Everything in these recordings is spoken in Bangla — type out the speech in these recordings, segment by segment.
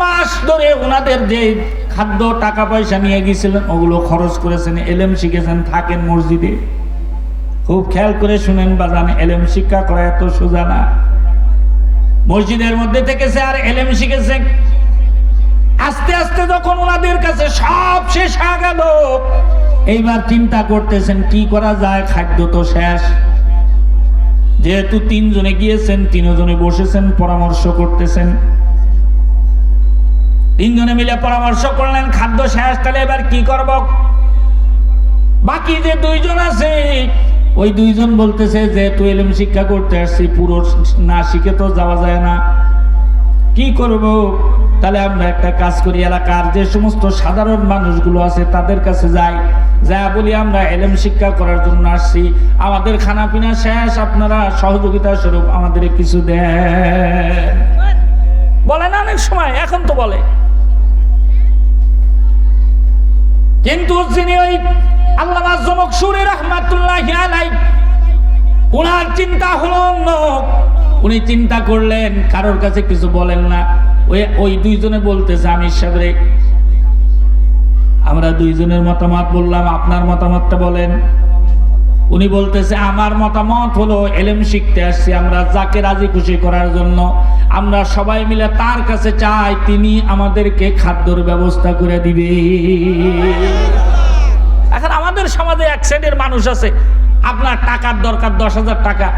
মাস ধরে ওনাদের যে খাদ্য, টাকা পয়সা নিয়ে গিয়েছিলেন ওগুলো খরচ করেছেন, এলেম শিখেছেন, থাকেন মসজিদে। খুব খেয়াল করে শুনেন বা বাজান, এলেম শিক্ষা করা এত সোজা না। মসজিদের মধ্যে থেকেছে আর এলেম শিখেছে। আস্তে আস্তে যখন ওনাদের কাছে সব শেষ হয়ে গেল, এইবার চিন্তা করতেছেন, কি করা যায়? খাদ্য তো শেষ। যেহেতু তিনজনে গিয়েছেন, তিনজনে বসেছেন, পরামর্শ করতেছেন। তিনজনে মিলে পরামর্শ করলেন, খাদ্য শেষ, তাহলে এবার কি করব? বাকি যে দুইজন আছে, ওই দুইজন বলতেছে যে, তুই এলএম শিক্ষা করতে আসছি পুরো না শিখে তো যাওয়া যায় না। কি করব? তাহলে আমরা একটা কাজ করি, এলাকার যে সমস্ত সাধারণ মানুষগুলো আছে, তাদের কাছে যাই। যা বলি, আমরা এলএম শিক্ষা করার জন্য আসছি। আমাদের খানা পিনা শেষ, আপনারা সহযোগিতা স্বরূপ আমাদের কিছু দেন। বলে না অনেক সময়, এখন তো বলে। কিন্তু যিনি ওই আল্লামা জমক সুরে রহমাতুল্লাহ আলাই ওনার চিন্তা হলো অন্য। উনি চিন্তা করলেন, কারোর কাছে কিছু বলেন না। ওই ওই দুইজনে বলতেছে আমি সাহেবরে আমরা দুইজনের মতামত বললাম, আপনার মতামতটা বলেন। উনি বলতেছে আমার মতামত হলো এলেম শিখতে আসছি আমরা যাকে রাজি খুশি করার জন্য। আমরা সবাই মিলে তার কাছে চাই তিনি আমাদেরকে খাদ্যর ব্যবস্থা করে দিবে। এখন আমাদের সমাজে এক শ্রেণির মানুষ আছে আপনার টাকার দরকার দশ হাজার টাকা।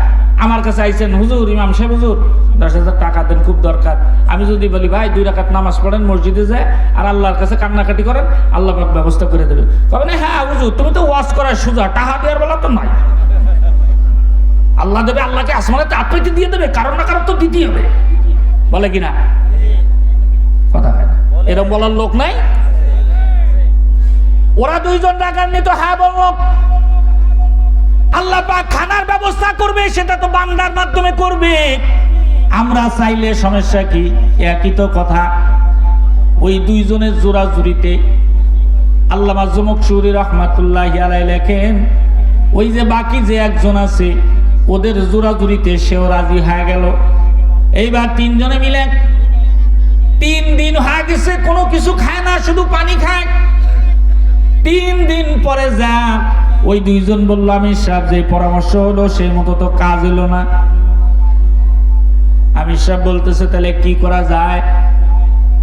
আমার কাছে আইছেন, হুজুর, ইমাম সাহেব, হুজুর, দশ হাজার টাকা দেন, খুব দরকার। আমি যদি বলি, ভাই, দুই রাকাত নামাজ পড়েন, মসজিদে যায় আর আল্লাহর কাছে কান্নাকাটি করেন, আল্লাহ ব্যবস্থা করে দেবে তবে না হ্যাঁ হুজুর, তুমি তো ওয়াশ করার সুজা টাকা দেওয়ার বেলা তো নাই। আল্লাহ দেবে, আল্লাহকে আসমানে তো আপনি দিয়ে দেবে কারণ না কারণ তো দিতেই হবে। বলে কিনা কথা হয় না। এরকম বলার লোক নাই? ওরা দুইজন রাগান্বিত হ্যাঁ বলল আল্লাহ পাক খানার ব্যবস্থা করবে, সেটা তো বান্দার মাধ্যমে করবে। আমরা চাইলে সমস্যা কি? একই তো কথা। ওই দুইজনের জোরাজুরিতে আল্লামা জমক সুরি রহমাতুল্লাহ আলাই লেখেন, ওই যে বাকি যে একজন আছে, ওদের জোরাজুরিতে সেও রাজি হয়ে গেল। এইবার তিনজনে মিলে তিন দিন হয়ে গেছে কোনো কিছু খায় না, শুধু পানি খায়। তিন দিন পরে যা ওই দুইজন বলল, আমি সাহেব, যে পরামর্শ হলো সেই মতো তো কাজ হলো না। আমি সাহেব বলতেছে, তাহলে কি করা যায়?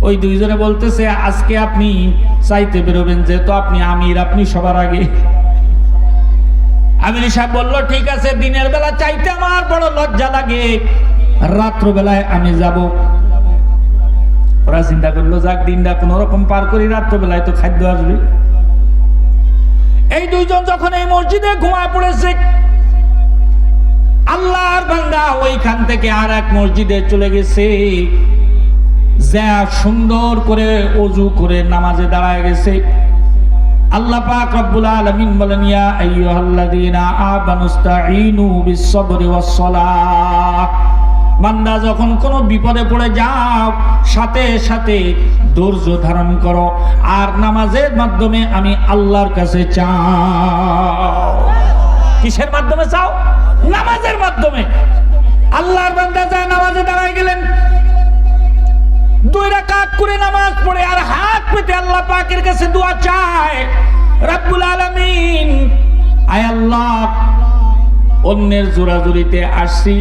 ওই দুইজনে বলতেছে, আজকে আপনি চাইতে বেরোবেন, যেহেতু আপনি আমির, আপনি সবার আগে। আমির সাহেব বলল, ঠিক আছে, দিনের বেলা চাইতে আমার বড় লজ্জা লাগে। রাত্র বেলায় আমি যাব। ওরা চিন্তা করল, যাক, দিনটা কোন রকম পার করি রাত্রবেলায় তো খাদ্য আসবে। এই দুইজন যখন এই মসজিদে ঘুমায় পড়েছে, আল্লাহর বান্দা ওইখান থেকে আর এক মসজিদে চলে গেছে। যা সুন্দর করে অজু করে নামাজে দাঁড়ায় গেছে। আল্লাহ পাক রব্বুল আলামিন বলেন, ইয়া আইয়ুহাল্লাযীনা আমানুস্তাঈনু বিস-সাবরি ওয়াস-সালাহ। বান্দা যখন কোনো বিপদে পড়ে, যাও, সাথে সাথে ধৈর্য ধারণ করো আর নামাজের মাধ্যমে আমি আল্লাহর কাছে চাও। কিসের মাধ্যমে চাও? নামাজের মাধ্যমে। আল্লাহর বান্দা যায় নামাজে দাঁড়ায় গেলেন। দুই রাকাত করে নামাজ পড়ে আর হাত পেতে আল্লাহ পাকের কাছে দোয়া চায়, রব্বুল আলামিন, আয় আল্লাহ, অন্যের জোরাজুরিতে আসছি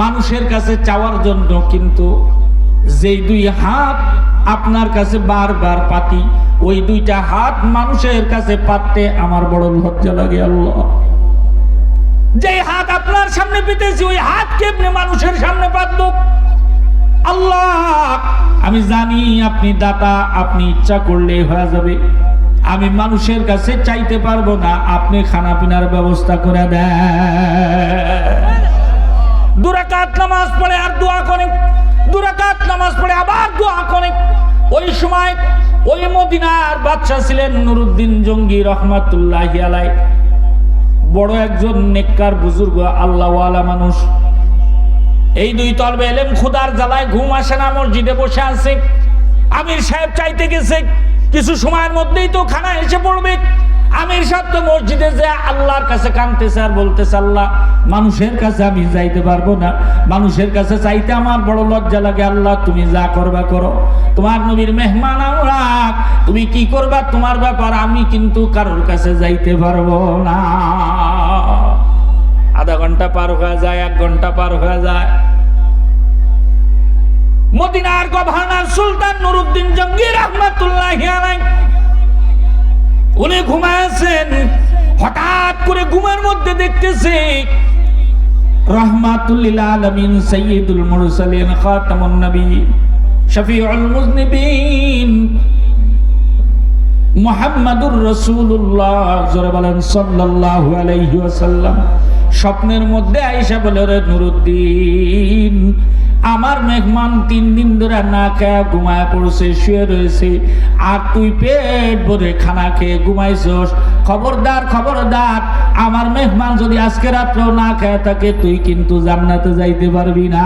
মানুষের কাছে চাওয়ার জন্য কিন্তু যেই দুই হাত আপনার কাছে বারবার পাতি, ওই দুইটা হাত মানুষের কাছে পাততে আমার বড় লজ্জা লাগে আল্লাহ। যে হাত আপনার সামনে পেতেছি, ওই হাত কেমনে মানুষের সামনে পাতবো? আল্লাহ, আমি জানি আপনি দাতা, আপনি ইচ্ছা করলে হয়ে যাবে। আমি মানুষের কাছে চাইতে পারব না, আপনি খানা পিনার ব্যবস্থা করে দেন। দুরাকাত নামাজ পড়ে আর দোয়া করে। দুরাকাত নামাজ পড়ে আবার দোয়া করে। ওই সময় ওই মদিনার বাদশা ছিলেন নুরুদ্দিন জঙ্গি রহমাতুল্লাহ বড় একজন নেককার বুজুর্গ, আল্লাহওয়ালা মানুষ। এই দুই তলবে এলেম খুদার জ্বালায় ঘুম আসে না, মসজিদে বসে আছে। আমির সাহেব চাইতে গেছে, কিছু সময়ের মধ্যেই তো খানা এসে পড়বে। আমির সাহেব তো মসজিদে যে আল্লাহর কাছে কানতেছে আর বলতেছে, আল্লাহ, মানুষের কাছে আমি যাইতে পারব না। মানুষের কাছে চাইতে আমার বড় লজ্জা লাগে। আল্লাহ, তুমি যা করবা করো। তোমার নবীর মেহমান আমরা। তুমি কি করবা তোমার ব্যাপার আমি কিন্তু কারোর কাছে যাইতে পারব না। আধা ঘণ্টা পার হয়ে যায়, এক ঘণ্টা পার হয়ে যায়। মদিনার গভর্নর সুলতান নুরুদ্দিন জঙ্গির রহমাতুল্লাহ উনি ঘুমাচ্ছেন হঠাৎ করে ঘুমের মধ্যে দেখতেছে, রহমাতুল্লিল আলমিন সৈয়দুল মুরসালিন খাতামুন নবী, শফিউল মুজনিবিন। মুহাম্মাদুর রাসূলুল্লাহ। জোরে বলেন, সাল্লাল্লাহু আলাইহি ওয়াসাল্লাম। স্বপ্নের মধ্যে আয়েশা বলে রে নুরুদ্দিন, আমার মেহমান তিন দিন ধরে না খেয়ে ঘুমায় পড়ছে, শুয়ে রয়েছে। আর তুই পেট ভরে খানা খেয়ে ঘুমাইছস। খবরদার খবরদার, আমার মেহমান যদি আজকে রাত্রেও না খেয়ে থাকে, তুই কিন্তু জান্নাতে যাইতে পারবি না।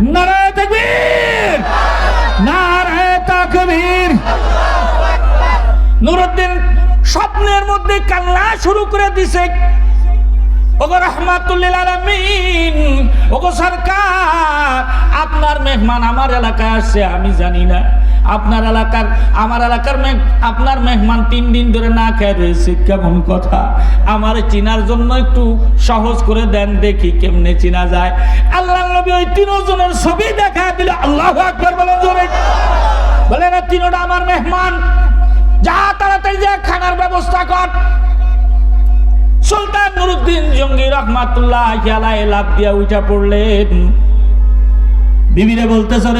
নারায় তাকবীর! নারায় নুরুদ্দিন স্বপ্নের মধ্যে কান্না শুরু করে দিছে। ওগো রহমাতুল্লিল আলামিন, ওগো সরকার, আপনার মেহমান আমার এলাকায় আসছে, আমি জানি না। আপনার এলাকার, আমার এলাকার আপনার মেহমান তিন দিন ধরে না খেয়ে রয়েছে, কেমন কথা? আমার চিনার জন্য একটু সহজ করে দেন, দেখি কেমনে চিনা যায়। আল্লাহ নবী ওই তিনজনের ছবি দেখা দিল, আল্লাহ আকবার বলে জোরে। বলে না তিনোটা আমার মেহমান যা খানার ব্যবস্থা কর। সুলতান জঙ্গি দিয়া উঠা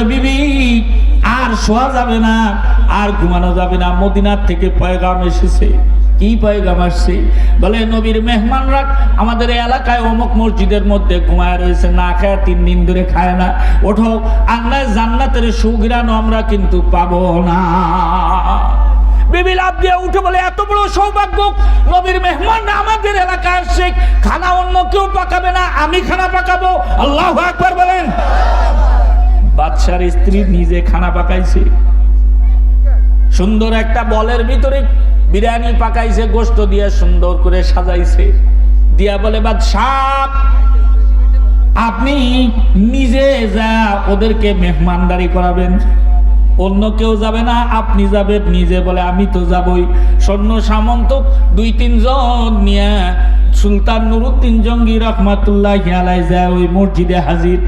বিবি, আর শোয়া যাবে না, আর ঘুমানো যাবে না। মদিনার থেকে পয়গাম এসেছে। কি পয়গাম আসছে? বলে, নবীর মেহমানরা আমাদের এলাকায় অমুক মসজিদের মধ্যে ঘুমায় রয়েছে। না খায়, তিন দিন ধরে খায় না। ওঠো, আল্লাহ জান্নাতের সুগ্রাণ আমরা কিন্তু পাবো না। বিবি লাভ দিয়ে উঠে বলে, এত বড় সৌভাগ্য, নবীর মেহমান আমাদের এলাকায় আসছে খানা অন্য কেউ পাকাবে না, আমি খানা পাকাবো। আল্লাহ একবার বলেন। বাদশার স্ত্রী নিজে খানা পাকাইছে। সুন্দর একটা বলের ভিতরে বিরিয়ানি পাকাইছে গোস্ত দিয়ে সুন্দর করে সাজাইছে। দিয়া বলে, বাদশাহ, আপনি নিজে যা ওদেরকে মেহমানদারি করাবেন অন্য কেউ যাবে না, আপনি যাবেন নিজে বলে, আমি তো যাবই। সৈন্য সামন্ত দুই তিনজন নিয়ে সুলতান নুরুদ্দিন জঙ্গি রহমাতুল্লাহ আলাই যায় ওই মসজিদে হাজির।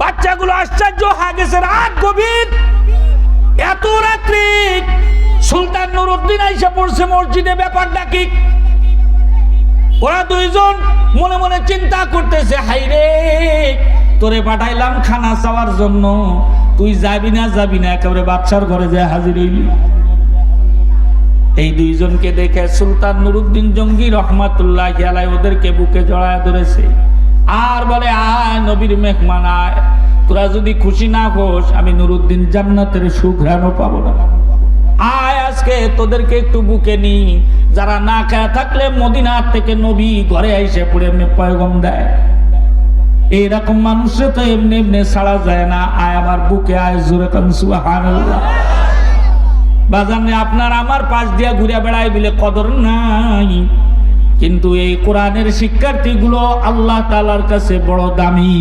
বাচ্চাগুলো আশ্চর্য হয়ে গেছে, রাত গভীর। এত রাত্রি সুলতান নুরুদ্দিন আইসা পড়ছে মসজিদে, ব্যাপারটা কি? ওরা দুইজন মনে মনে চিন্তা করতেছে, হাইরে, তোরে পাঠাইলাম খানা চাওয়ার জন্য। তুই যাবি না যাবি না, একেবারে বাচ্চার ঘরে যায় হাজির হইলি এই দুইজনকে দেখে সুলতান নুরুদ্দিন জঙ্গি রহমাতুল্লাহ খেলায় ওদেরকে বুকে জড়ায় ধরেছে। আর বলে আয় নবীর মেহমান আয়। তোরা যদি খুশি না হোস, আমি নুরুদ্দিন জান্নাতের সুঘ্রাণও পাবো না। আয় আজকে, তোদেরকে একটু বুকে নি যারা না খায় থাকলে মদিনার থেকে নবী ঘরে এসে পড়ে পয়গম দেয়। এইরকম মানুষে তো এমনি এমনি ছাড়া যায় না। আয় আমার বুকে আয় জোরে সুবহানাল্লাহ। বাজানে আপনার আমার পাশ দিয়া ঘুরে বেড়ায় বলে কদর নাই। কিন্তু এই কোরআনের শিক্ষার্থীগুলো আল্লাহ তালার কাছে বড় দামি।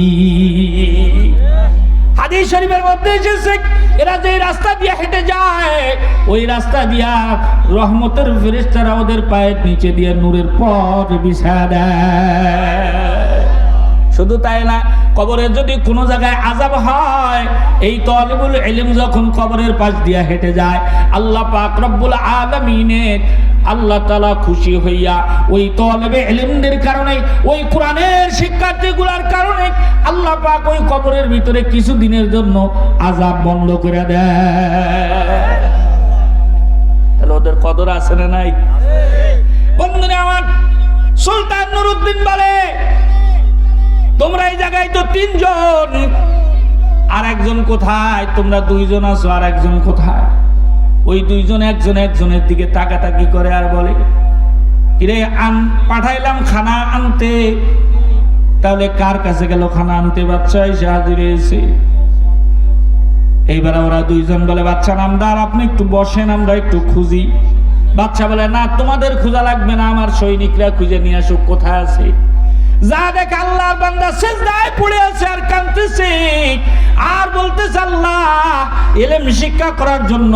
হাদিস শরীফের মধ্যে এসেছে, এরা যে রাস্তা দিয়ে হেঁটে যায়, ওই রাস্তা দিয়া রহমতের ফেরেশতারা ওদের পায়ের নিচে দিয়ে নূরের পর বিছা দেয়। শুধু তাই না, কবরে যদি কোনো জায়গায় আজাব হয়, এই তলিবুল এলিম যখন কবরের পাশ দিয়া হেঁটে যায়, আল্লাহ পাক রব্বুল আলমিনের আল্লাহ তালা খুশি হইয়া ওই তলবে এলিমদের কারণে, ওই কোরআনের শিক্ষার্থীগুলার কারণে আল্লাহ পাক ওই কবরের ভিতরে কিছু দিনের জন্য আজাব বন্ধ করে দেয়। ওদের কদর আছে না নাই? বন্ধুরা আমার সুলতান নুরুদ্দিন বলে তোমরা এই জায়গায় তো তিনজন। আর একজন কোথায়? তোমরা দুইজন আছো আর একজন কোথায়? ওই দুইজন একজন একজনের দিকে তাকাতাকি করে আর বলে, কিরে, আন, পাঠাইলাম খানা আনতে। তাহলে কার কাছে গেল খানা আনতে? বাচ্চা এসে হাজির এসে এইবারে ওরা দুইজন বলে, বাচ্চা নামদার, আপনি একটু বসেন, আমরা একটু খুঁজি। বাচ্চা বলে, না, তোমাদের খোঁজা লাগবে না, আমার সৈনিকরা খুঁজে নিয়ে আসুক, কোথায় আছে? যা দেখ আল্লাহর বান্দা, সেজদায় পড়ে আছে আর কাঁদতেছে। আর বলতেছে আল্লাহ, এলেম শিক্ষা করার জন্য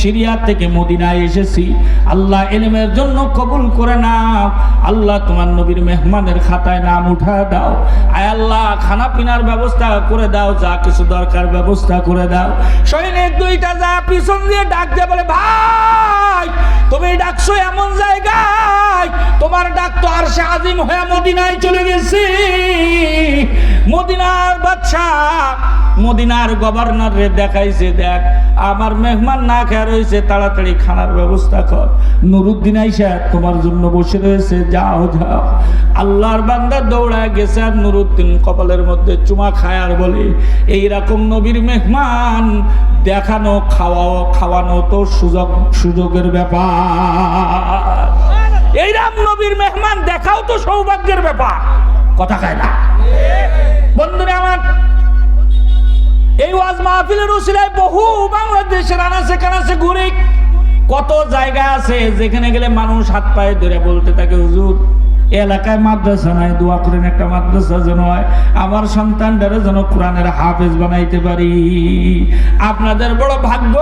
সিরিয়া থেকে মদিনায় এসেছি। আল্লাহ এলেমের জন্য কবুল করে নাও। আল্লাহ তোমার নবীর মেহমানের খাতায় নাম উঠা দাও। আয় আল্লাহ, খানা পিনার ব্যবস্থা করে দাও, যা কিছু দরকার ব্যবস্থা করে দাও। সৈনিক দুইটা যা পিছন দিয়ে ডাক দিয়ে বলে, ভাই, তুমি ডাকছো এমন তোমার ডাক তো আর সে আজিম হয়ে মদিনায় চলে গেছে। মদিনার বাচ্চা মদিনার গভর্নর রে দেখাইছে, দেখ, আমার মেহমান না খেয়ে রয়েছে, তাড়াতাড়ি খানার ব্যবস্থা কর। নুরুদ্দিন আইসা তোমার জন্য বসে রয়েছে, যাও যাও। আল্লাহর বান্দা দৌড়ায় গেছে আর নুরুদ্দিন কপালের মধ্যে চুমা খায় আর বলে, এইরকম নবীর মেহমান, দেখানো, খাওয়াও, খাওয়ানো তো সুযোগ সুযোগের ব্যাপার। এইরাম নবীর মেহমান, দেখাও তো সৌভাগ্যের ব্যাপার। কথা খায় না। বন্ধুরা আমার, এই ওয়াজ মাহফিলের উসিলায় বহু বাংলাদেশের আনাচে কানাচে ঘুরে কত জায়গা আছে যেখানে গেলে মানুষ হাত পায়ে ধরে বলতে থাকে, হুজুর এলাকায় মাদ্রাসা নাই, দোয়া করেন একটা মাদ্রাসা যেন হয়। আমার সন্তানটারে যেন কোরআনের হাফেজ বানাইতে পারি। আপনাদের বড় ভাগ্য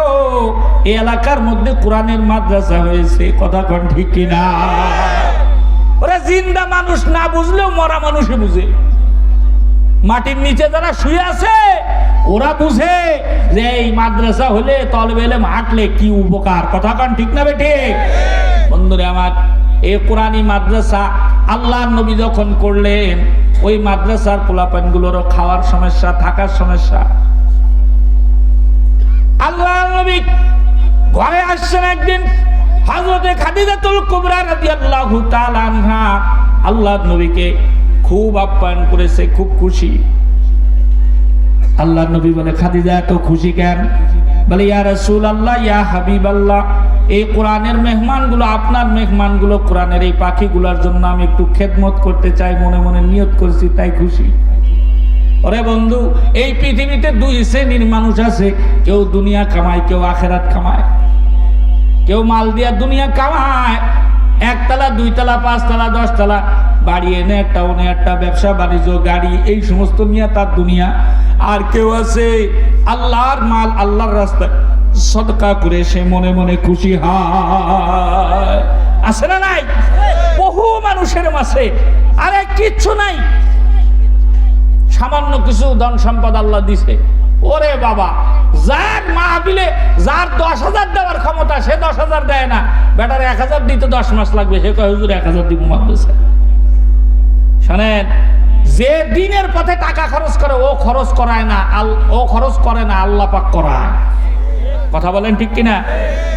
এলাকার মধ্যে কোরআনের মাদ্রাসা হয়েছে, কথা কন ঠিক কিনা? ওরা জিন্দা মানুষ না বুঝলেও মরা মানুষই বুঝে। মাটির নিচে যারা শুয়ে আছে, ওরা বুঝে যে এই মাদ্রাসা হলে তলবে এলে হাঁটলে কি উপকার। কথা কান ঠিক না বেটে বন্ধুরে আমার এই কোরআনী মাদ্রাসা আল্লাহ নবী যখন করলেন, ওই মাদ্রাসার পোলাপানগুলোরও খাওয়ার সমস্যা, থাকার সমস্যা। আল্লাহ নবী ঘরে আসছেন একদিন, হযরতে খাদিজাতুল কুবরা রাদিয়াল্লাহু তাআলা আনহা আল্লাহ নবীকে খুব আপ্যায়ন করেছে, খুব খুশি। আল্লাহ নবী বলে, খাদিজা, এত খুশি কেন? বলে, ইয়া রাসূল আল্লাহ ইয়া হাবিব আল্লাহ এই কোরআনের মেহমানগুলো, আপনার মেহমানগুলো, কোরআনের এই পাখিগুলোর জন্য আমি একটু খেদমত করতে চাই, মনে মনে নিয়ত করছি, তাই খুশি। ওরে বন্ধু, এই পৃথিবীতে দুই শ্রেণির মানুষ আছে, কেউ দুনিয়া কামায়, কেউ আখেরাত কামায়। কেউ মাল দিয়া দুনিয়া কামায়, একতলা, দুইতলা, পাঁচতলা, দশতলা, বাড়ি এনে একটা, ওনে একটা, ব্যবসা, বাণিজ্য, গাড়ি, এই সমস্ত নিয়ে তার দুনিয়া। আর কেউ আছে, আল্লাহর মাল, আল্লাহর রাস্তায়। সদকা করে সে মনে মনে খুশি হয়। আছে না নাই? বহু মানুষের মাঝে। আরে কিচ্ছু নাই। সামান্য কিছু ধন সম্পদ আল্লাহ দিছে। ওরে বাবা, যার মাহবিলে যার দশ হাজার দেওয়ার ক্ষমতা, সে দশ হাজার দেয় না। বেটার এক হাজার দিতে দশ মাস লাগবে, সে কয়, হুজুর, এক হাজার দিব মাদ্রাসা শোনেন, যে দিনের পথে টাকা খরচ করে, ও খরচ করায় না, আল ও খরচ করে না, আল্লাহ পাক করায়। কথা বলেন ঠিক কিনা?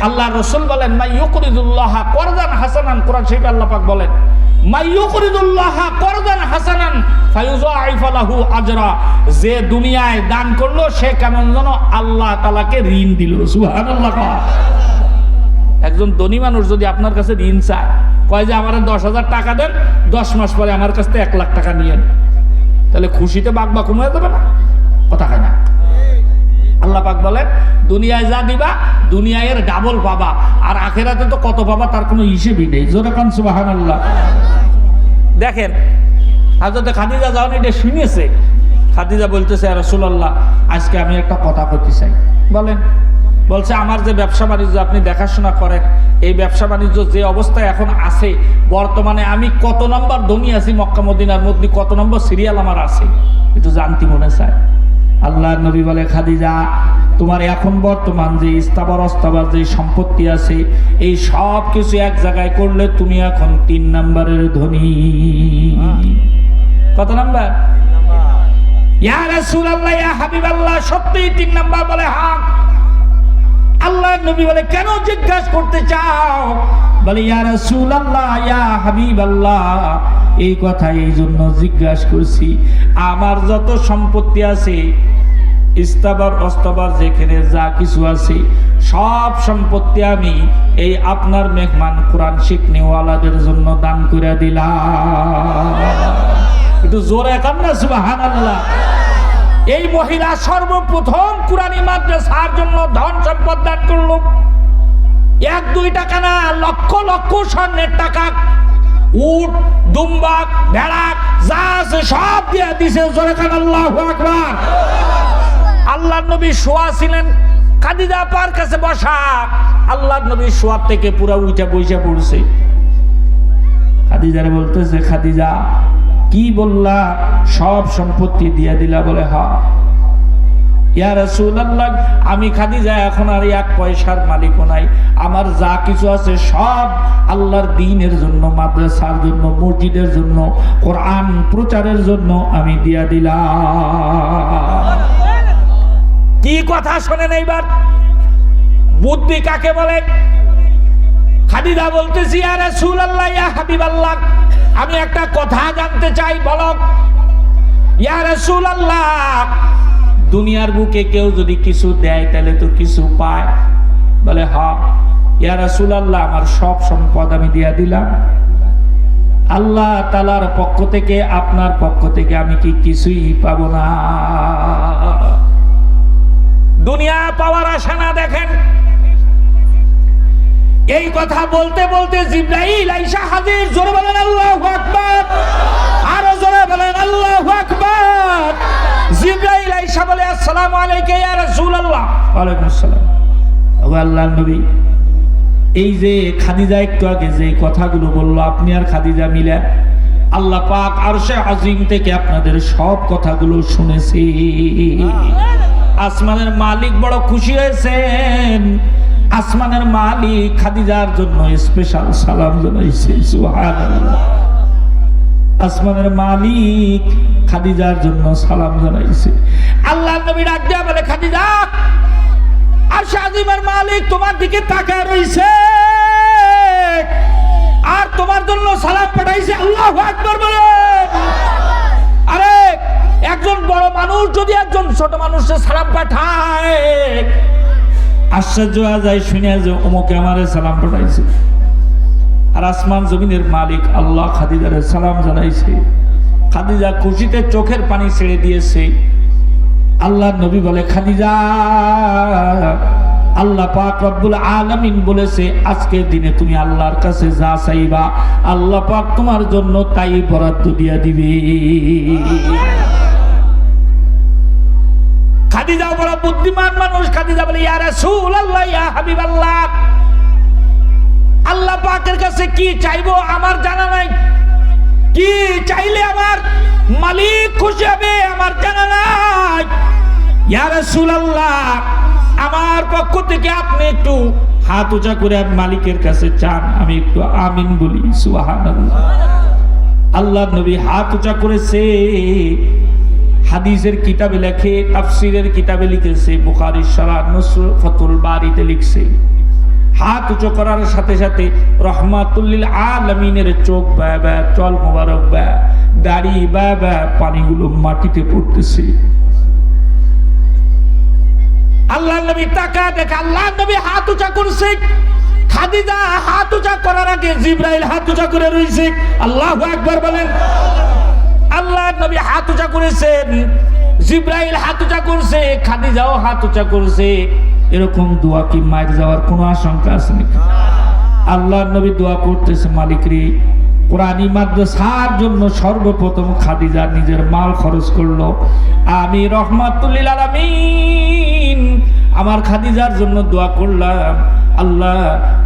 আল্লাহ রসুল বলেন মাই ইউকরিদুল্লাহ করদান হাসানান, কোরআন শরীফে আল্লাহ পাক বলেন মাই ইউকরিদুল্লাহ করদান হাসানান ফায়ুযাইফা লাহু আজরা, যে দুনিয়ায় দান করল, সে কেমন যেন আল্লাহ তাআলাকে ঋণ দিল। সুবহানাল্লাহ। একজন ধনী মানুষ যদি আপনার কাছে ঋণ চায়, কয় যে, আমার দশ হাজার টাকা দেন, দশ মাস পরে আমার কাছ থেকে এক লাখ টাকা নিয়েন তাহলে খুশিতে বাঘ বা কমে যাবে না? কথা হয় না। আল্লাহ পাক বলেন, দুনিয়ায় যা দিবা দুনিয়ায় এর ডাবল পাবা আর আখেরাতে তো কত পাবা তার কোনো হিসেবই নেই। জোরে কান সুবাহান আল্লাহ দেখেন, হাজরতে খাদিজা যখন এটা শুনেছে, খাদিজা বলতেছে রসুল্লাহ আজকে আমি একটা কথা করতে চাই। বলেন, বলছে, আমার যে ব্যবসা বাণিজ্য, আপনি দেখাশোনা করেন, এই ব্যবসা বাণিজ্য যে অবস্থায় এখন আছে, বর্তমানে আমি কত নম্বর ধনী আছি, মক্কা, মদিনার মধ্যে কত নম্বর সিরিয়াল আমার আছে? একটু জানতে মনে চায়। আল্লাহ নবী বলে খাদিজা তোমার এখন বর্তমান যে স্থাবর অস্থাবর যে সম্পত্তি আছে এই সব কিছু এক জায়গায় করলে তুমি এখন তিন নাম্বারের ধনী। কত নাম্বার? তিন বলে হ্যাঁ। আল্লাহ নবী বলে কেন জিজ্ঞাসা করতে চাও? বলে, ইয়া রাসূলুল্লাহ, ইয়া হাবিবাল্লাহ। এই কথা এই জন্য জিজ্ঞাসা করছি, আমার যত সম্পত্তি আছে, ইস্তাবার, অস্তাবার, যেখানে যা কিছু আছে, সব সম্পত্তি আমি এই আপনার মেহমান কোরআন শিখনেওয়ালাদের জন্য দান করে দিলাম। একটু জোরে কান না, সুবহানাল্লাহ। এই মহিলা সর্বপ্রথম কুরানি মাদ্রাসার জন্য ধন সম্পদ দান করল। এক, দুই টাকা না, লক্ষ লক্ষ স্বর্ণের টাকা। উট দুম্বা ভেড়া যা সব দিয়ে দিছে জোরে খান আল্লাহ আকবার। আল্লাহ নবী শোয়া ছিলেন খাদিজা পার কাছে বসা। আল্লাহ নবী শোয়ার থেকে পুরা উঠে বইসা পড়ছে। খাদিজারে বলতেছে, খাদিজা, কি বললা? সব সম্পত্তি দিয়ে দিলা বলে হা ইয়া রাসূলুল্লাহ, আমি খাদিজা, এখন আর এক পয়সার মালিকও নাই। আমার যা কিছু আছে সব আল্লাহর দ্বীনের জন্য, মাদ্রাসার জন্য, মসজিদের জন্য, কোরআন প্রচারের জন্য আমি দিয়া দিলাম। কি কথা শোনেন এইবার? বুদ্ধি কাকে বলে? খাদিজা বলতেছি, ইয়া রাসূলুল্লাহ, ইয়া হাবিবাল্লাহ। আমি একটা কথা জানতে চাই, বলো। ইয়া রাসূলুল্লাহ দুনিয়ার বুকে কেউ যদি কিছু দেয়, তাহলে তো কিছু পায়। বলে, হ। ইয়া আমার সব সম্পদ আমি দিয়া দিলাম। আল্লাহ তালার পক্ষ থেকে, আপনার পক্ষ থেকে আমি কি কিছুই পাবো না। দুনিয়া পাওয়ার আশা না দেখেন। এই কথা বলতে বলতে জিব্রাইল আইসা হাজির, জোরে বলেন, আল্লাহু আকবার। আরও জোরে এই যে খাদিজা একটু আগে যে কথাগুলো আপনি আর খাদিজা মিলে, আল্লাহ পাক আজিম থেকে আপনাদের সব কথাগুলো শুনেছি। আসমানের মালিক বড় খুশি হয়েছেন। আসমানের মালিক খাদিজার জন্য স্পেশাল সালাম জানাইছে আসমানের মালিক খাদিজার জন্য সালাম জানাইছে। আল্লাহ নবী ডাক দেয়া বলে, খাদিজা আর শাহিমের মালিক তোমার দিকে তাকায় রইছে। আর তোমার জন্য সালাম পাঠাইছে আল্লাহ আকবার বলে। আরে, একজন বড় মানুষ যদি একজন ছোট মানুষের সালাম পাঠায়, আশ্চর্য হয়ে যায়, শুনে যে অমুকে আমারে সালাম পাঠাইছে। আর আসমান জমিনের মালিক আল্লাহ খাদিজারে সালাম জানাইছে। খাদিজা খুশিতে চোখের পানি ছেড়ে দিয়েছে। আল্লাহ নবী বলে, খাদিজা, আল্লাহ পাক রব্বুল আলামিন বলেছে, আজকের দিনে তুমি আল্লাহর কাছে যা চাইবা, আল্লাহ পাক তোমার জন্য তাই বরাদ্দ দিয়া দিবে। খাদিজা বড় বুদ্ধিমান মানুষ, খাদিজা বলে, ইয়া রাসূলুল্লাহ, ইয়া হাবিবাল্লাহ, আল্লাহ পাকের কাছে কি চাইব আমার জানা নাই। কি চাইলে আমার মালিক খুশি হবে? আমার জানা নাই। আমার পক্ষ থেকে আপনি একটু হাত উঁচা করে মালিকের কাছে চান। আমি একটু আমিন বলি, সুবহানাল্লাহ। আল্লাহ নবী হাত উঁচা করেছে। হাদিসের কিতাবে লেখে, তাফসিরের কিতাবে লিখেছে বুখারী সারা নসর ফতুল বাড়িতে লিখছে। হাত উঁচু করার সাথে সাথে রহমাতুল্লিল আলমিনের চোখ ব্যা ব্যা চল মোবারক ব্যা, দাড়ি ব্যা ব্যা পানিগুলো মাটিতে পড়তেছে। আল্লাহ আল্লাহ হাত উঁচা করছে। হাত করার আগে হাত করে আল্লাহ একবার বলেন, আল্লাহ নবী হাত করেছেন, জিব্রাইল হাত উঁচা করছে, খাদিজাও হাত উঁচা করছে। এরকম দোয়া কি মায়ের যাওয়ার কোনো আশঙ্কা আছে নাকি? আল্লাহ নবী দোয়া করতেছে, মালিক রে কোরআনী মাদ্রাসার জন্য সর্বপ্রথম খাদিজা নিজের মাল খরচ করল। আমি রহমাতুল্লিল আলামিন আমার খাদিজার জন্য দোয়া করলাম। আল্লাহ,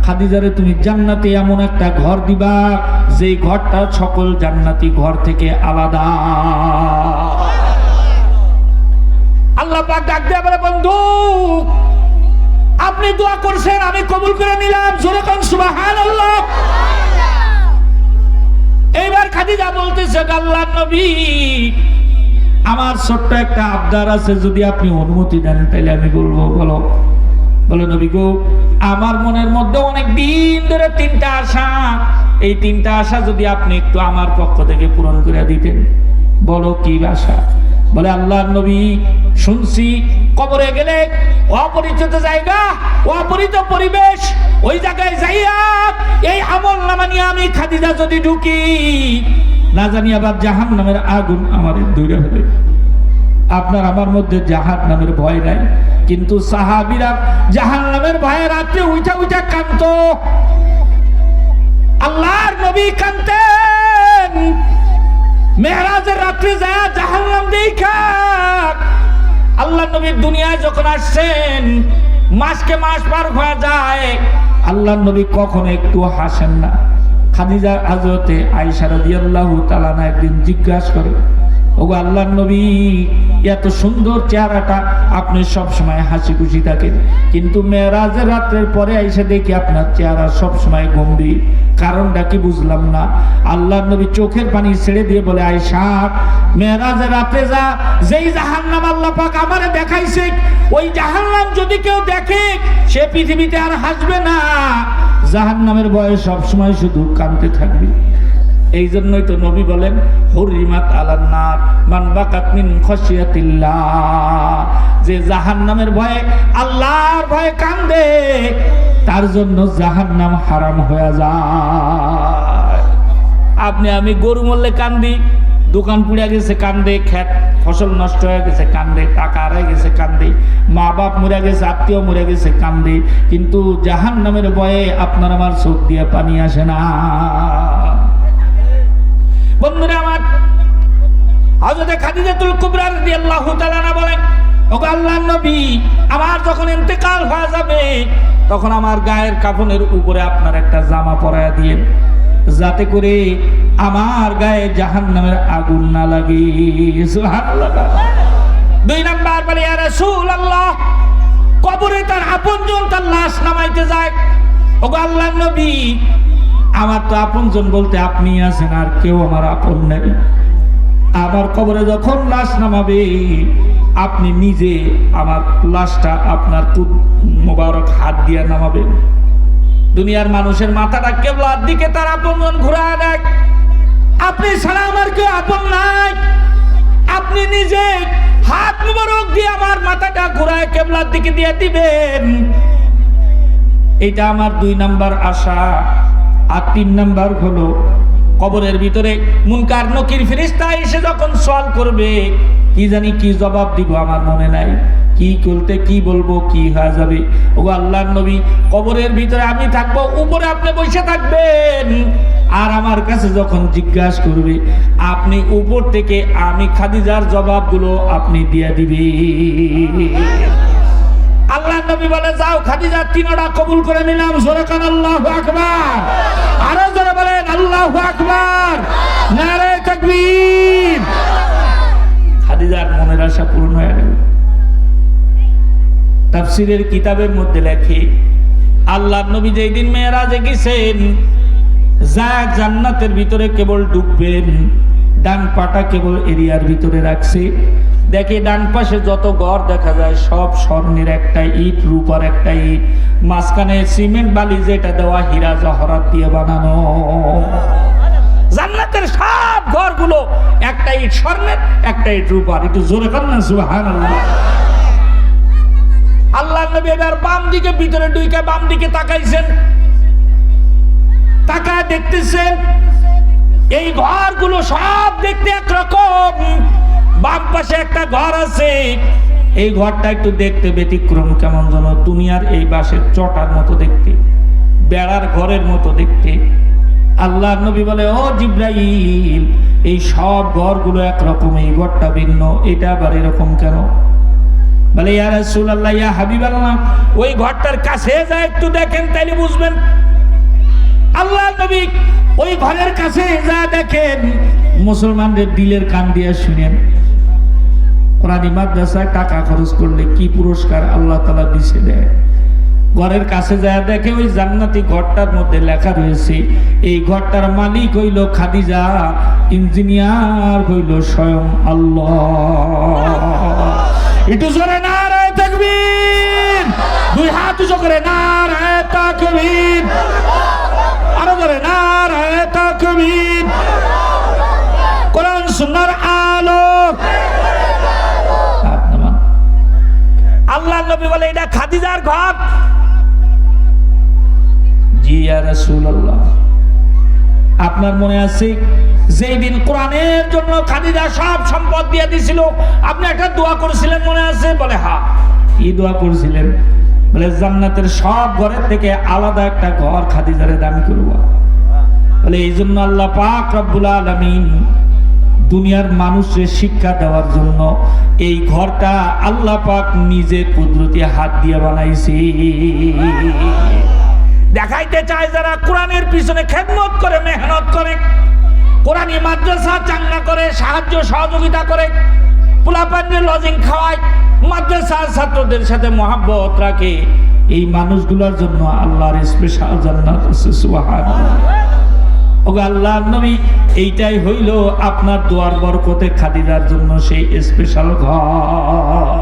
খাদিজারে তুমি জান্নাতে এমন একটা ঘর দিবা, যেই ঘরটা সকল জান্নাতি ঘর থেকে আলাদা। আল্লাহ পাক ডাক দেয়া বন্ধু আপনি দোয়া করছেন, আমি কবুল করে নিলাম। জোরে কোন, সুবহানাল্লাহ। এইবার খাদিজা বলতেছে, আল্লাহ নবী, আমার ছোট্ট একটা আবদার আছে, যদি আপনি অনুমতি দেন তাহলে আমি বলব, বলো। বলো, নবী গো, আমার মনের মধ্যে অনেক দিন ধরে তিনটা আশা। এই তিনটা আশা যদি আপনি একটু আমার পক্ষ থেকে পূরণ করে দিতেন, বলো কি আশা? বলে আল্লাহ নবী, শুনছি, কবরে গেলে অপরিচিত জায়গা, অপরিচিত পরিবেশ, ওই জায়গায় যাইয়া এই আমল নামা নিয়ে আমি খাদিজা যদি ঢুকি, না জানি আবার জাহান নামের আগুন আমার দূরে হবে। আপনার আমার মধ্যে জাহান নামের ভয় নাই, কিন্তু সাহাবিরা জাহান নামের ভয়ে রাত্রে উঠা উঠা কান্ত আল্লাহর নবী কান্তেন মেহরাজের রাত্রে যায় জাহান্নাম দেখা আল্লাহ নবী দুনিয়ায় যখন আসছেন, মাসকে মাস পার হয়ে যায়, আল্লাহ নবী কখনো একটু হাসেন না। খাদিজা হাজরতে আয়েশা রাদিয়াল্লাহু তালানা একদিন জিজ্ঞাসা করে ওগো আল্লাহর নবী, এত সুন্দর চেহারাটা আপনি সব সময় হাসি খুশি থাকেন। কিন্তু মেয়েরাজের রাত্রের পরে এসে দেখি আপনার চেহারা সব সময় গম্ভীর। কারণটা কি বুঝলাম না? আল্লাহর নবী চোখের পানি ছেড়ে দিয়ে বলে আয়সা মেয়েরাজের রাত্রে যা, যেই জাহান্নাম আল্লাহ পাক আমারে দেখাইছে, ওই জাহান্নাম যদি কেউ দেখে, সে পৃথিবীতে আর হাসবে না। জাহান্নামের বয়স সব সময় শুধু কাঁদতে থাকবে। এই জন্যই তো নবী বলেন, হরিমাত আলান্নার মান বাকাত যে জাহান্নামের ভয়ে, আল্লাহর ভয়ে কান্দে, তার জন্য জাহান্নাম হারাম হয়ে যায়। আপনি, আমি গরু মরলে কান্দি, দোকান পুড়ে গেছে কান্দে খেত ফসল নষ্ট হয়ে গেছে কান্দে, টাকা হারাই গেছে কান্দে মা বাপ মরে গেছে, আত্মীয় মরে গেছে কান্দে, কিন্তু জাহান নামের ভয়ে আপনার আমার চোখ দিয়ে পানি আসে না। বন্ধুরা আমার, হযরতে খাদিজাতুল কুবরা রাদিয়াল্লাহু তাআলা না বলেন, ওগো আল্লাহর নবী, আমার যখন ইন্তেকাল হয়ে যাবে, তখন আমার গায়ের কাফনের উপরে আপনার একটা জামা পরায়া দিয়েন, যাতে করে আমার গায়ে জাহান্নামের আগুন না লাগে। সুবহানাল্লাহ। দুই নাম্বার বলে, ইয়া রাসূলুল্লাহ, কবরে তার আপনজন তার লাশ নামাইতে যায়। ওগো আল্লাহর নবী আমার তো আপনজন বলতে আপনি আছেন, আর কেউ আমার আপন নেই। আমার কবরে যখন লাশ নামাবে, আপনি নিজে আমার লাশটা আপনার মোবারক হাত দিয়ে নামাবেন দুনিয়ার মানুষের মাথাটা কেবলার দিকে, তার আপনজন ঘুরা দেয়। আপনি ছাড়া আমার কেউ আপন নাই। আপনি নিজে হাত মোবারক দিয়ে আমার মাথাটা ঘুরায় কেবলার দিকে দিয়ে দিবেন। এটা আমার দুই নাম্বার আশা। আর তিন নাম্বার হলো, কবরের ভিতরে মুনকার নকির ফেরিস্তা এসে যখন সওয়াল করবে, কি জানি কি জবাব দিব আমার মনে নাই। কি করতে, কি বলব, কি হয়ে যাবে? ও আল্লাহর নবী, কবরের ভিতরে আমি থাকব, উপরে আপনি বসে থাকবেন। আর আমার কাছে যখন জিজ্ঞাসা করবে, আপনি উপর থেকে আমি খাদিজার জবাবগুলো আপনি দিয়ে দিবি আল্লাহ নবী বলে, যাও খাদিজা, তিনটা কবুল করে নিলাম। জোরে কান, আল্লাহ আকবার। আরও জোরে বলেন, আল্লাহ আকবার। নারে তাকবীর। খাদিজার মনের আশা পূর্ণ হয়ে গেল। তাফসিরের কিতাবের মধ্যে লেখে আল্লাহ নবী যেই দিন মেয়েরাজে গেছেন যা জান্নাতের ভিতরে কেবল ঢুকবেন ডান পাটা কেবল এরিয়ার ভিতরে রাখছে। দেখে ডান পাশে যত ঘর দেখা যায়, সব স্বর্ণের একটা ইট, রূপার একটা ইট। মাঝখানে সিমেন্ট বালি যেটা দেওয়া, হীরা জহরাত দিয়ে বানানো। জান্নাতের সব ঘরগুলো একটা ইট স্বর্ণের, একটা ইট রূপার। একটু জোরে করেন না, সুবহানাল্লাহ। আল্লাহ নবী এবার বাম দিকে, ভিতরে দুইকে বাম দিকে তাকাইছেন। তাকায় দেখতেছেন, এই ঘরগুলো সব দেখতে একরকম। বাম পাশে একটা ঘর আছে। এই ঘরটা একটু দেখতে ব্যতিক্রম কেমন যেন, দুনিয়ার এই বাসের চটার মতো দেখতে, বেড়ার ঘরের মতো দেখতে। আল্লাহ নবী বলে, ও জিব্রাইল, এই সব ঘরগুলো একরকম, এই ঘরটা ভিন্ন, এটা আবার এরকম কেন? বলে, ইয়া রাসূলুল্লাহ, ইয়া হাবিবাল্লাহ, ওই ঘরটার কাছে যা একটু দেখেন, তাইলে বুঝবেন। আল্লাহ নবী ওই ঘরের কাছে যা দেখেন, মুসলমানদের দিলের কান দিয়ে শুনেন। কোরআনী মাদ্রাসায় টাকা খরচ করলে কি পুরস্কার আল্লাহ তালা দিছে দেয়? ঘরের কাছে যায় দেখে ওই জান্নাতি ঘরটার মধ্যে লেখা রয়েছে, এই ঘরটার মালিক হইল খাদিজা, ইঞ্জিনিয়ার হইল স্বয়ং আল্লাহ। একটু জোরে না রায় তাকবীর, দুই হাত উঁচু করে না তাকবীর। না কোরআন আলো আল্লাহ নবী বলে, এটা খাদিজার ঘর। আপনার মনে আছে, যেই দিন কোরআনের জন্য খাদিজা সব সম্পদ দিয়ে দিছিল, আপনি একটা দোয়া করেছিলেন মনে আছে? বলে হা কি দোয়া করেছিলেন? বলে, জান্নাতের সব ঘরের থেকে আলাদা একটা ঘর খাদিজারে দামি করব। বলে, এই জন্য আল্লাহ পাক রব্বুল আলামিন দুনিয়ার মানুষের শিক্ষা দেওয়ার জন্য এই ঘরটা আল্লাহ পাক নিজে কুদরতি হাত দিয়ে বানাইছে। দেখাইতে চায় যারা কোরআনের পিছনে খেদমত করে, মেহনত করে, কোরআনী মাদ্রাসা চাঙ্গা করে, সাহায্য সহযোগিতা করে পোলাপান্ডের লজিং খাওয়ায় মাদ্রাসার ছাত্রদের সাথে মহাব্বত রাখে। এই মানুষগুলোর জন্য আল্লাহর স্পেশাল জান্নাত আছে, সুবহানাল্লাহ। ওগো আল্লাহ নবী, এইটাই হইল আপনার দোয়ার বরকতে খাদিজার জন্য সেই স্পেশাল ঘর।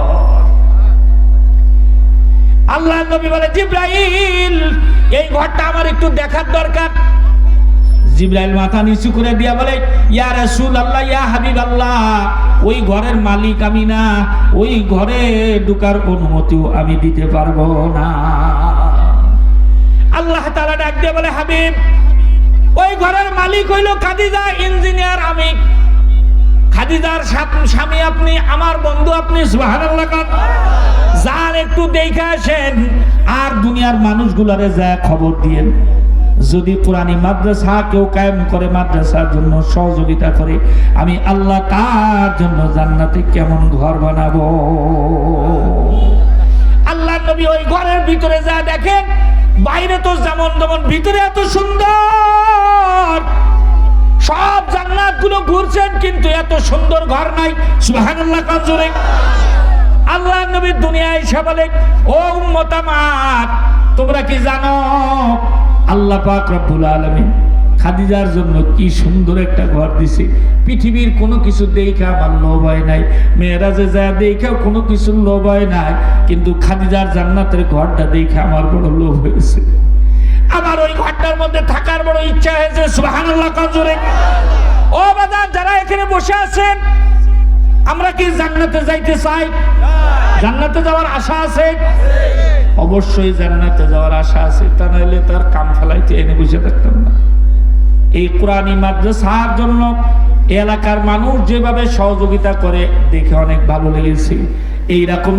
আল্লাহ নবী বলে, জিব্রাইল, এই ঘরটা আমার একটু দেখার দরকার। জিব্রাইল মাথা নিচু করে দিয়া বলে, ইয়া রাসূল আল্লাহ ইয়া হাবিব আল্লাহ ওই ঘরের মালিক আমি না, ওই ঘরে ঢুকার অনুমতিও আমি দিতে পারব না। আল্লাহ তাআলা ডাক দিয়ে বলে, হাবিব, ওই ঘরের মালিক হইল খাদিজা ইঞ্জিনিয়ার আমি। খাদিজার স্বামী আপনি, আমার বন্ধু আপনি যার একটু দেখে আসেন, আর দুনিয়ার মানুষগুলারে যা খবর দিয়েন। যদি কোরআনী মাদ্রাসা কেউ কায়েম করে মাদ্রাসার জন্য সহযোগিতা করে, আমি আল্লাহ তার জন্য জান্নাতে কেমন ঘর বানাবো? আল্লাহ নবী ওই ঘরের ভিতরে যা দেখেন, বাইরে তো যেমন তেমন ভিতরে এত সুন্দর। সব জান্নাতগুলো ঘুরছেন, কিন্তু এত সুন্দর ঘর নাই। সুবহানাল্লাহ কাজরে আল্লাহ নবী দুনিয়ায় এসে বলে, ও উম্মত আমার, তোমরা কি জানো আল্লাহ পাক রব্বুল আলামিন খাদিজার জন্য কি সুন্দর একটা ঘর দিছে। পৃথিবীর কোনো কিছু দেখে আমার লোভ হয় নাই। মেয়েরাজে যা দেখেও কোনো কিছু লোভ হয় নাই। কিন্তু খাদিজার জান্নাতের ঘরটা দেখে আমার বড় লোভ হয়েছে। আমার ওই ঘরটার মধ্যে থাকার বড় ইচ্ছা হয়েছে, সুবহানাল্লাহ কাজরে ও বাজার যারা এখানে বসে আছেন, আমরা কি জান্নাতে যাইতে চাই? জান্নাতে যাওয়ার আশা আছে? অবশ্যই জান্নাতে যাওয়ার আশা আছে। তা নাহলে তার কাম ফেলাইতে এনে বসে থাকতাম না। এই কোরআনী মাদ্রাসার জন্য এলাকার মানুষ যেভাবে সহযোগিতা করে, দেখে অনেক ভালো লেগেছে। এইরকম